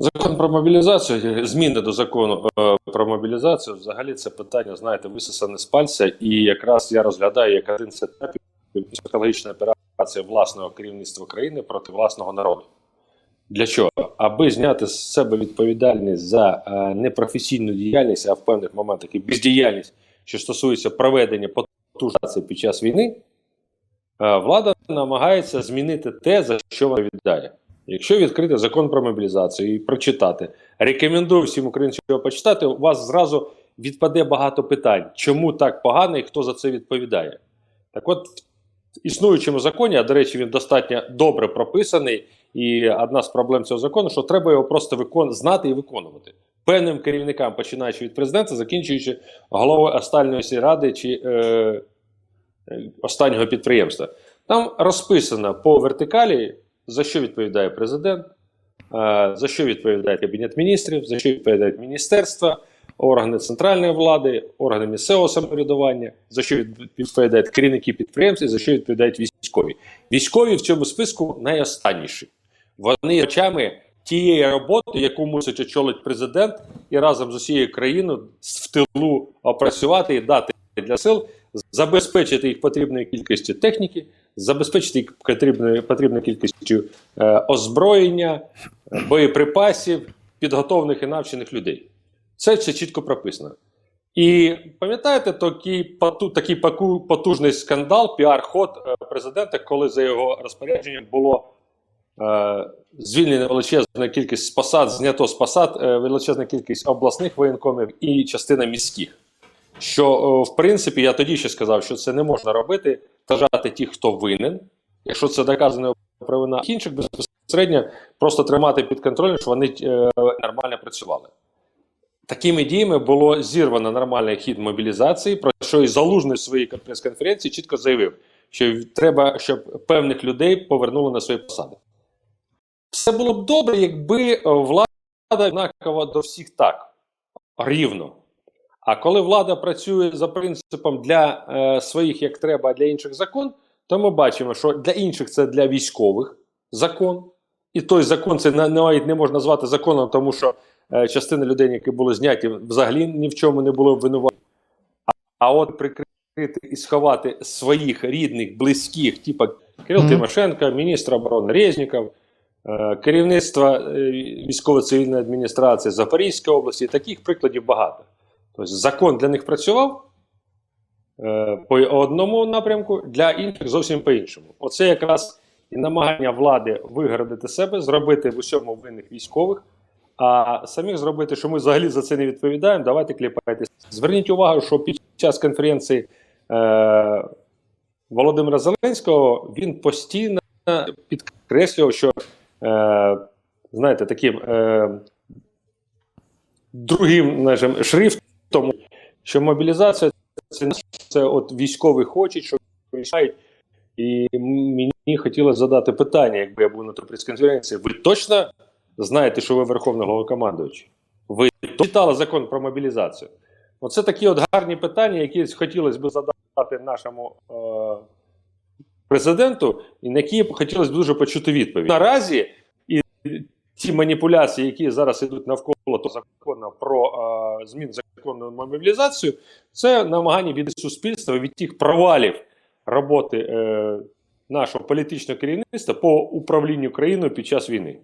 Закон про мобілізацію, зміни до закону е, про мобілізацію, взагалі це питання, знаєте, висосане з пальця, і якраз я розглядаю як один з етапів психологічної операції власного керівництва країни проти власного народу. Для чого? Аби зняти з себе відповідальність за е, непрофесійну діяльність, а в певних моментах і бездіяльність, що стосується проведення потужності під час війни, е, влада намагається змінити те, за що вона віддає. Якщо відкрити закон про мобілізацію і прочитати, рекомендую всім українцям його почитати, у вас зразу відпаде багато питань, чому так погано і хто за це відповідає. Так от, в існуючому законі, а до речі, він достатньо добре прописаний, і одна з проблем цього закону, що треба його просто викон... знати і виконувати. Певним керівникам, починаючи від президента, закінчуючи головою останньої сільради чи е... е, останнього підприємства. Там розписано по вертикалі, за що відповідає президент, е, за що відповідає Кабінет міністрів, за що відповідають міністерства, органи центральної влади, органи місцевого самоврядування, за що відповідають керівники підприємств, і за що відповідають військові. Військові в цьому списку найостанніші. Вони очами тієї роботи, яку мусить очолити президент, і разом з усією країною в тилу опрацювати і дати для сил, забезпечити їх потрібною кількістю техніки, забезпечити їх потрібною, кількістю е, озброєння, боєприпасів, підготовлених і навчених людей. Це все чітко прописано. І пам'ятаєте такий, такий паку- потужний скандал, піар-ход е, президента, коли за його розпорядженням було е, звільнено величезна кількість посад, знято з посад е, величезна кількість обласних воєнкомів і частина міських. Що, е, в принципі, я тоді ще сказав, що це не можна робити, тажати тих, хто винен. Якщо це доказана провина інших, безпосередньо просто тримати під контролем, щоб вони е, нормально працювали. Такими діями було зірвано нормальний хід мобілізації, про що і Залужний в своїй прес-конференції чітко заявив, що треба, щоб певних людей повернули на свої посади. Все було б добре, якби е, влада однакова до всіх так, рівно. А коли влада працює за принципом для е, своїх як треба, а для інших закон, то ми бачимо, що для інших це для військових закон. І той закон це на- навіть не можна назвати законом, тому що е, частина людей, які були зняті, взагалі ні в чому не було винуваті. А, а от прикрити і сховати своїх рідних, близьких, типу Кирил Мгм. Тимошенко, міністр оборони Резніков, е, керівництва е, військово-цивільної адміністрації Запорізької області, таких прикладів багато. Тобто закон для них працював е, по одному напрямку, для інших зовсім по іншому. Оце якраз і намагання влади вигородити себе, зробити в усьому винних військових, а самих зробити, що ми взагалі за це не відповідаємо, давайте кліпайтесь. Зверніть увагу, що під час конференції е, Володимира Зеленського він постійно підкреслював, що е, знаєте, таким е, другим нашим шрифтом, що мобілізація це, це от військові хочуть, що вирішають. І мені хотілося задати питання, якби я був на той прес-конференції. Ви точно знаєте, що ви Верховний Головнокомандуючий? Ви читали закон про мобілізацію? Оце такі от гарні питання, які хотілося б задати нашому е, президенту, і на які хотілося б дуже почути відповідь. Наразі і ті маніпуляції, які зараз йдуть навколо того закону про е, змін закону на мобілізацію, це намагання від суспільства від тих провалів роботи е, нашого політичного керівництва по управлінню країною під час війни.